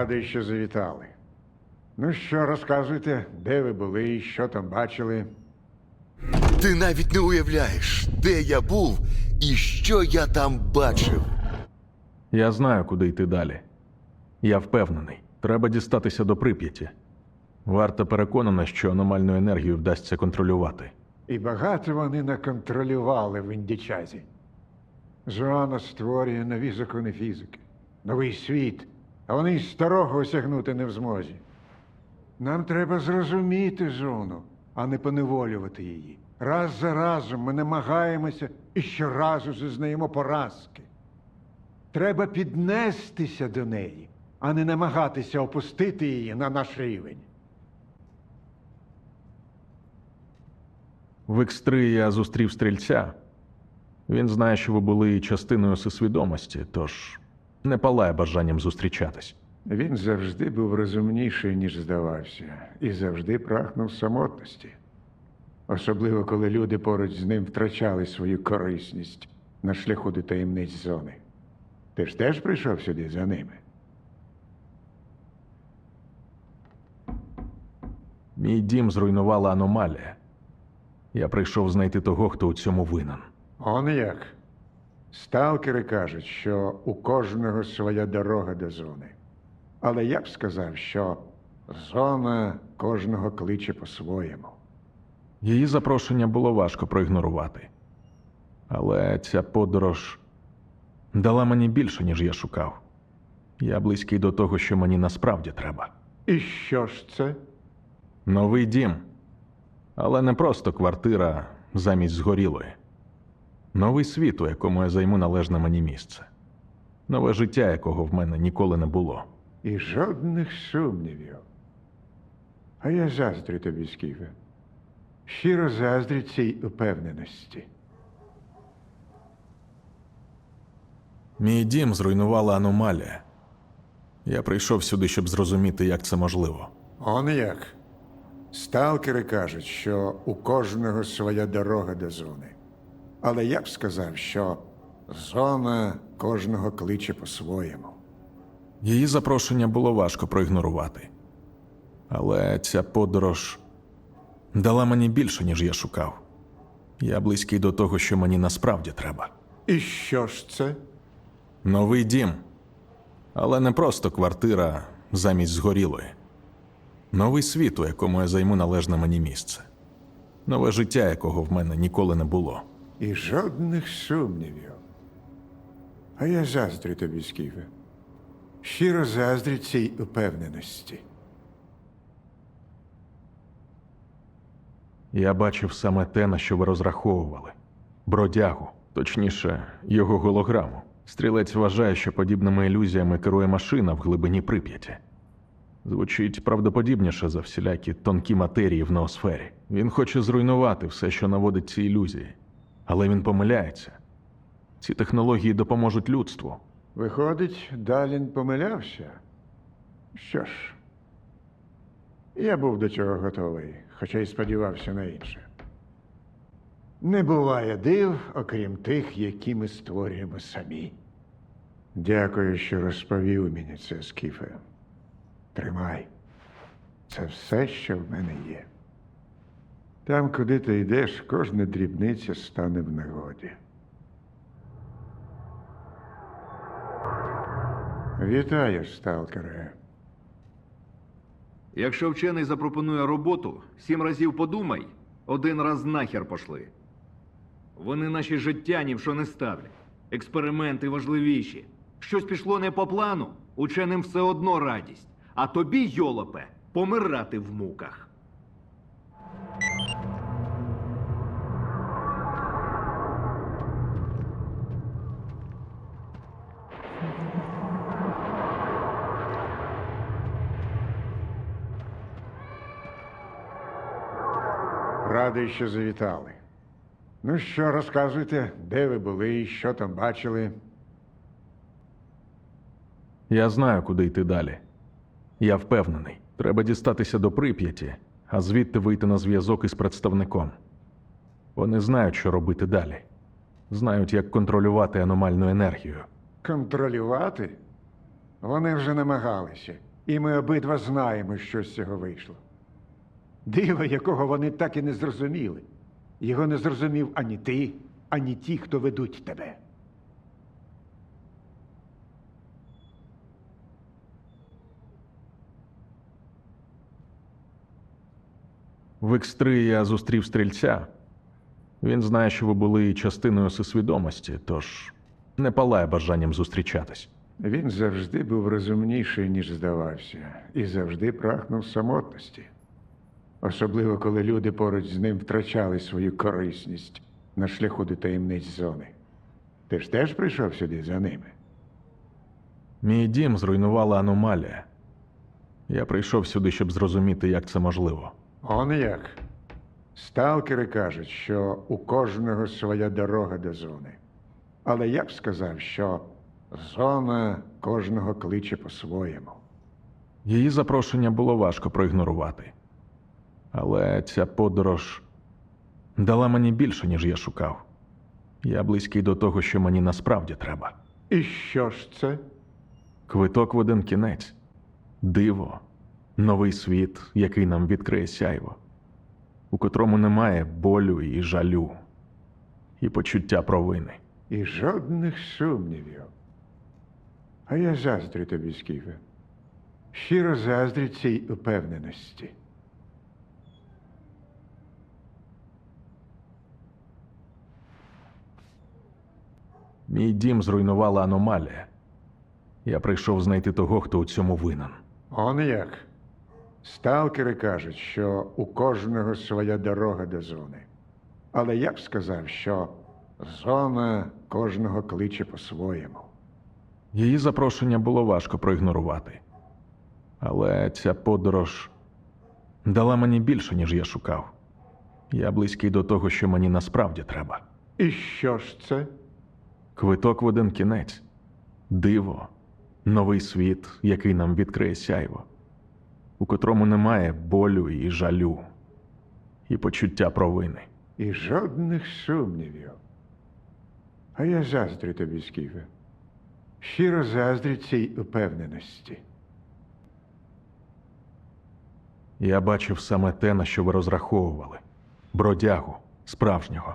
Радий, що завітали. Ну що, розказуйте, де ви були і що там бачили? Ти навіть не уявляєш, де я був і що я там бачив. Я знаю, куди йти далі. Я впевнений, треба дістатися до Прип'яті. Варта переконана, що аномальну енергію вдасться контролювати. І багато вони наконтролювали в індічазі. Жоанна створює нові закони фізики, новий світ, а вони й старого осягнути не в змозі. Нам треба зрозуміти зону, а не поневолювати її. Раз за разом ми намагаємося і щоразу зазнаємо поразки. Треба піднестися до неї, а не намагатися опустити її на наш рівень. В X3 я зустрів стрільця. Він знає, що ви були частиною всесвідомості, тож не палає бажанням зустрічатись. Він завжди був розумніший, ніж здавався, і завжди прагнув самотності. Особливо, коли люди поруч з ним втрачали свою корисність на шляху до таємниць зони. Ти ж теж прийшов сюди за ними. Мій дім зруйнувала аномалія. Я прийшов знайти того, хто у цьому винен. Он як. Сталкери кажуть, що у кожного своя дорога до зони. Але я б сказав, що зона кожного кличе по-своєму. Її запрошення було важко проігнорувати. Але ця подорож дала мені більше, ніж я шукав. Я близький до того, що мені насправді треба. І що ж це? Новий дім. Але не просто квартира замість згорілої. Новий світ, у якому я займу належне мені місце. Нове життя, якого в мене ніколи не було. І жодних сумнівів. А я заздрю тобі, Скіфе. Щиро заздрю цій упевненості. Мій дім зруйнувала аномалія. Я прийшов сюди, щоб зрозуміти, як це можливо. Он як. Сталкери кажуть, що у кожного своя дорога до зони. Але я б сказав, що зона кожного кличе по-своєму. Її запрошення було важко проігнорувати. Але ця подорож дала мені більше, ніж я шукав. Я близький до того, що мені насправді треба. І що ж це? Новий дім. Але не просто квартира замість згорілої. Новий світ, у якому я займу належне мені місце. Нове життя, якого в мене ніколи не було. І жодних сумнівів. А я заздрю тобі, Скіфе. Щиро заздрю цій упевненості. Я бачив саме те, на що ви розраховували. Бродягу, точніше, його голограму. Стрілець вважає, що подібними ілюзіями керує машина в глибині Прип'яті. Звучить правдоподібніше за всілякі тонкі матерії в ноосфері. Він хоче зруйнувати все, що наводить ці ілюзії. Але він помиляється. Ці технології допоможуть людству. Виходить, Далін помилявся. Що ж, я був до цього готовий, хоча й сподівався на інше. Не буває див, окрім тих, які ми створюємо самі. Дякую, що розповів мені це, Скіфе. Тримай. Це все, що в мене є. Там, куди ти йдеш, кожна дрібниця стане в нагоді. Вітаю, сталкере. Якщо вчений запропонує роботу, сім разів подумай, один раз нахер пошли. Вони наші життя ні в що не ставлять. Експерименти важливіші. Щось пішло не по плану, ученим все одно радість. А тобі, йолопе, помирати в муках. Радий, що завітали. Ну що, розказуйте, де ви були і що там бачили? Я знаю, куди йти далі. Я впевнений, треба дістатися до Прип'яті, а звідти вийти на зв'язок із представником. Вони знають, що робити далі. Знають, як контролювати аномальну енергію. Контролювати? Вони вже намагалися, і ми обидва знаємо, що з цього вийшло. Диво, якого вони так і не зрозуміли. Його не зрозумів ані ти, ані ті, хто ведуть тебе. В X3 я зустрів стрільця. Він знає, що ви були частиною всесвідомості, тож не палає бажанням зустрічатись. Він завжди був розумніший, ніж здавався, і завжди прагнув самотності. Особливо, коли люди поруч з ним втрачали свою корисність на шляху до таємниць зони. Ти ж теж прийшов сюди за ними. Мій дім зруйнувала аномалія. Я прийшов сюди, щоб зрозуміти, як це можливо. Он як. Сталкери кажуть, що у кожного своя дорога до зони. Але я б сказав, що зона кожного кличе по-своєму. Її запрошення було важко проігнорувати. Але ця подорож дала мені більше, ніж я шукав. Я близький до того, що мені насправді треба. І що ж це? Квиток в один кінець, диво, новий світ, який нам відкриє сяйво, у котрому немає болю і жалю, і почуття провини. І жодних сумнівів. А я заздрю тобі, Скіфе. Щиро заздрю цій упевненості. Мій дім зруйнувала аномалія. Я прийшов знайти того, хто у цьому винен. Он як. Сталкери кажуть, що у кожного своя дорога до зони. Але я б сказав, що зона кожного кличе по-своєму. Її запрошення було важко проігнорувати. Але ця подорож дала мені більше, ніж я шукав. Я близький до того, що мені насправді треба. І що ж це? Квиток в один кінець, диво, новий світ, який нам відкриє сяйво, у котрому немає болю і жалю, і почуття провини. І жодних сумнівів. А я заздрю тобі, Скіфе. Щиро заздрю цій упевненості. Я бачив саме те, на що ви розраховували бродягу, справжнього.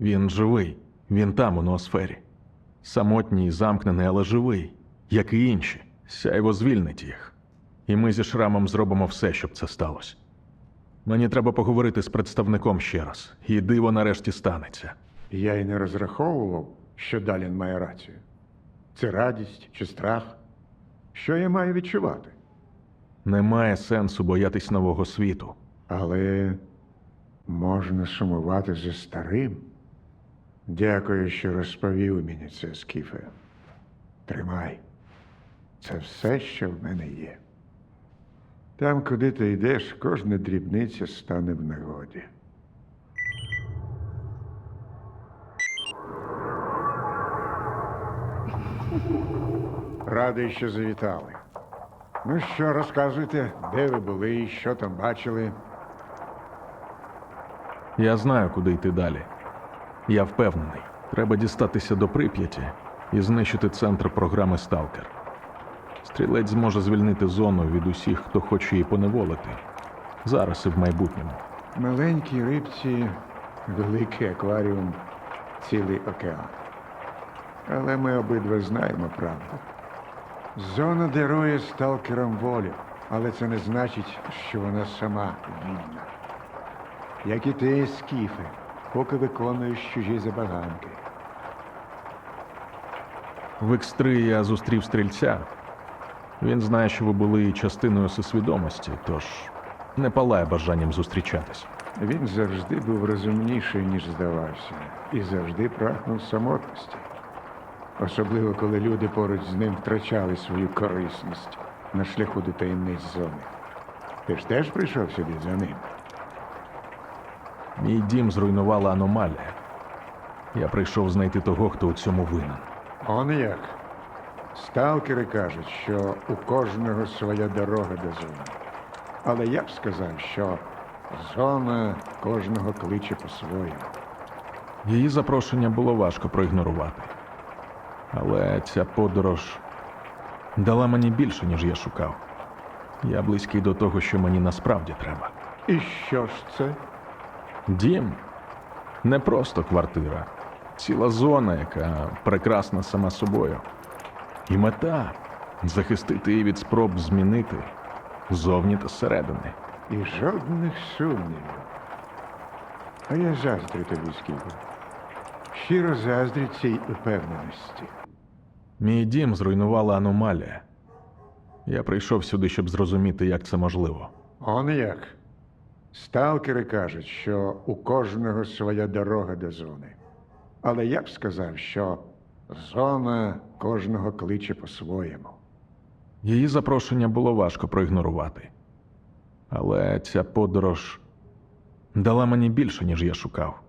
Він живий, він там, у ноосфері. Самотній, замкнений, але живий, як і інші. Сяйво звільнить їх. І ми зі шрамом зробимо все, щоб це сталося. Мені треба поговорити з представником ще раз, і диво нарешті станеться. Я й не розраховував, що Далін має рацію. Це радість чи страх? Що я маю відчувати? Немає сенсу боятись нового світу. Але можна сумувати за старим. Дякую, що розповів мені це, Скіфе. Тримай. Це все, що в мене є. Там, куди ти йдеш, кожна дрібниця стане в нагоді. Радий, що завітали. Ну що, розказуйте, де ви були і що там бачили? Я знаю, куди йти далі. Я впевнений, треба дістатися до Прип'яті і знищити центр програми Сталкер. Стрілець зможе звільнити зону від усіх, хто хоче її поневолити. Зараз і в майбутньому. Маленькі рибці, великий акваріум, цілий океан. Але ми обидва знаємо правду. Зона дарує сталкерам волю, але це не значить, що вона сама вільна. Як і ти, Скіфе, поки виконуєш чужі забаганки. В X3 я зустрів стрільця. Він знає, що ви були частиною всесвідомості, тож не палає бажанням зустрічатись. Він завжди був розумніший, ніж здавався, і завжди прагнув самотності. Особливо, коли люди поруч з ним втрачали свою корисність на шляху до таємниць зони. Ти ж теж прийшов сюди за ним. Мій дім зруйнувала аномалія. Я прийшов знайти того, хто у цьому винен. Он як. Сталкери кажуть, що у кожного своя дорога до зони. Але я б сказав, що зона кожного кличе по-своєму. Її запрошення було важко проігнорувати. Але ця подорож дала мені більше, ніж я шукав. Я близький до того, що мені насправді треба. І що ж це? Дім не просто квартира, ціла зона, яка прекрасна сама собою. І мета захистити її від спроб змінити зовні та зсередини. І жодних сумнівів. А я заздрю тобі, Скіфе. Щиро заздрю цій упевненості. Мій дім зруйнувала аномалія. Я прийшов сюди, щоб зрозуміти, як це можливо. Он як. Сталкери кажуть, що у кожного своя дорога до зони. Але я б сказав, що зона кожного кличе по-своєму. Її запрошення було важко проігнорувати. Але ця подорож дала мені більше, ніж я шукав.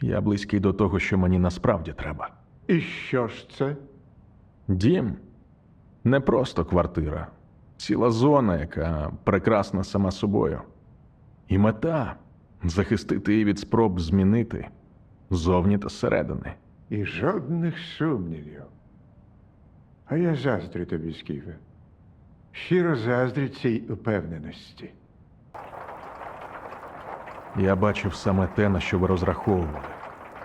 Я близький до того, що мені насправді треба. І що ж це? Дім не просто квартира, ціла зона, яка прекрасна сама собою. І мета захистити її від спроб змінити зовні та зсередини. І жодних сумнівів. А я заздрю тобі, Скіфе. Щиро заздрю цій упевненості. Я бачив саме те, на що ви розраховували.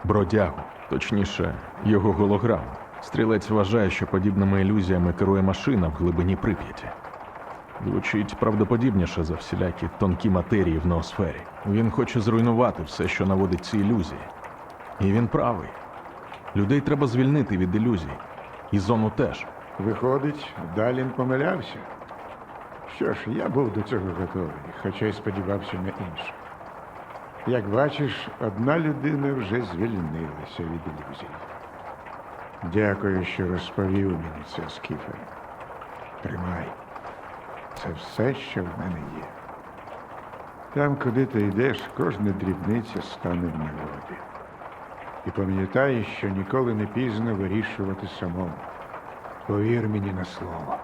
Бродягу, точніше, його голограму. Стрілець вважає, що подібними ілюзіями керує машина в глибині Прип'яті. Звучить правдоподібніше за всілякі тонкі матерії в ноосфері. Він хоче зруйнувати все, що наводить ці ілюзії. І він правий. Людей треба звільнити від ілюзій. І зону теж. Виходить, Далін помилявся. Що ж, я був до цього готовий, хоча й сподівався на інше. Як бачиш, одна людина вже звільнилася від ілюзій. Дякую, що розповів мені це, Скіфе. Тримай. Це все, що в мене є. Там, куди ти йдеш, кожна дрібниця стане в нагоді. І пам'ятай, що ніколи не пізно вирішувати самому. Повір мені на слово.